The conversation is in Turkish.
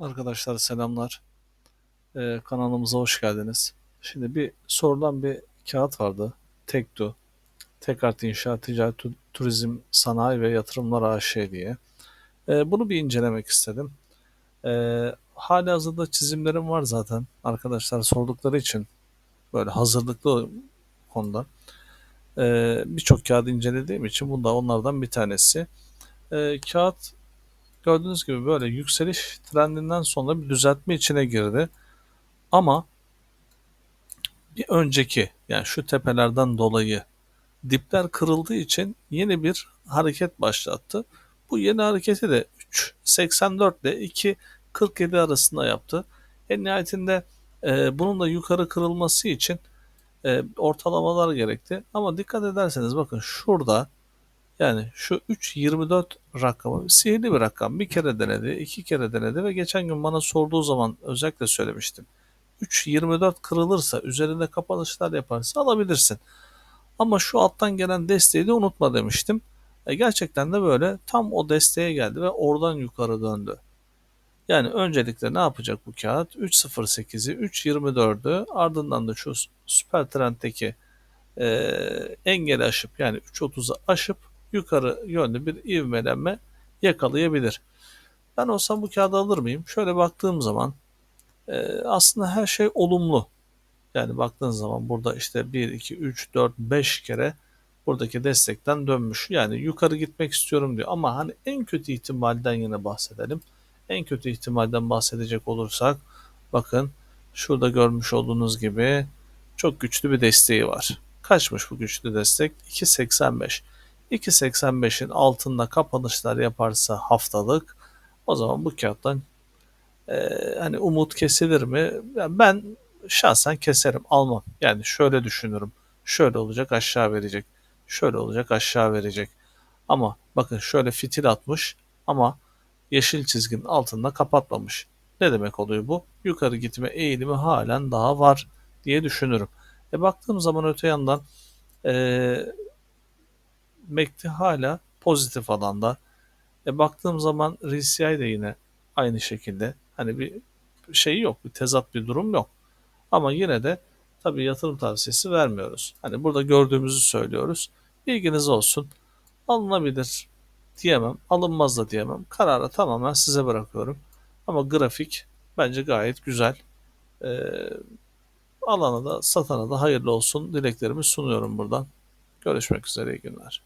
Arkadaşlar selamlar. Ee, kanalımıza hoş geldiniz. Şimdi bir sorulan bir kağıt vardı. Tektu, Tekart İnşaat Ticaret Tu- Turizm Sanayi ve Yatırımlar AŞ diye. Ee, bunu bir incelemek istedim. Ee, halihazırda çizimlerim var zaten. Arkadaşlar sordukları için böyle hazırlıklı konuda. Ee, birçok kağıdı incelediğim için bu da onlardan bir tanesi. Ee, kağıt gördüğünüz gibi böyle yükseliş trendinden sonra bir düzeltme içine girdi. Ama bir önceki yani şu tepelerden dolayı dipler kırıldığı için yeni bir hareket başlattı. Bu yeni hareketi de 3.84 ile 2.47 arasında yaptı. En nihayetinde e, bunun da yukarı kırılması için e, ortalamalar gerekti. Ama dikkat ederseniz bakın şurada yani şu 3.24 rakamı sihirli bir rakam. Bir kere denedi, iki kere denedi ve geçen gün bana sorduğu zaman özellikle söylemiştim. 3.24 kırılırsa, üzerinde kapanışlar yaparsa alabilirsin. Ama şu alttan gelen desteği de unutma demiştim. E gerçekten de böyle tam o desteğe geldi ve oradan yukarı döndü. Yani öncelikle ne yapacak bu kağıt? 3.08'i, 3.24'ü ardından da şu süper trenddeki e, engeli aşıp yani 3.30'u aşıp yukarı yönlü bir ivmelenme yakalayabilir. Ben olsam bu kağıdı alır mıyım? Şöyle baktığım zaman e, aslında her şey olumlu. Yani baktığın zaman burada işte 1, 2, 3, 4, 5 kere buradaki destekten dönmüş. Yani yukarı gitmek istiyorum diyor. Ama hani en kötü ihtimalden yine bahsedelim. En kötü ihtimalden bahsedecek olursak bakın şurada görmüş olduğunuz gibi çok güçlü bir desteği var. Kaçmış bu güçlü destek? 2.85. 2.85'in altında kapanışlar yaparsa haftalık o zaman bu kağıttan e, hani umut kesilir mi? Yani ben şahsen keserim, almam. Yani şöyle düşünürüm. Şöyle olacak aşağı verecek. Şöyle olacak aşağı verecek. Ama bakın şöyle fitil atmış ama yeşil çizginin altında kapatmamış. Ne demek oluyor bu? Yukarı gitme eğilimi halen daha var diye düşünürüm. E baktığım zaman öte yandan e, MACD hala pozitif alanda. E baktığım zaman RCI de yine aynı şekilde. Hani bir şey yok, bir tezat bir durum yok. Ama yine de tabii yatırım tavsiyesi vermiyoruz. Hani burada gördüğümüzü söylüyoruz. Bilginiz olsun. Alınabilir diyemem, alınmaz da diyemem. Kararı tamamen size bırakıyorum. Ama grafik bence gayet güzel. Ee, alana da satana da hayırlı olsun dileklerimi sunuyorum buradan. Görüşmek üzere iyi günler.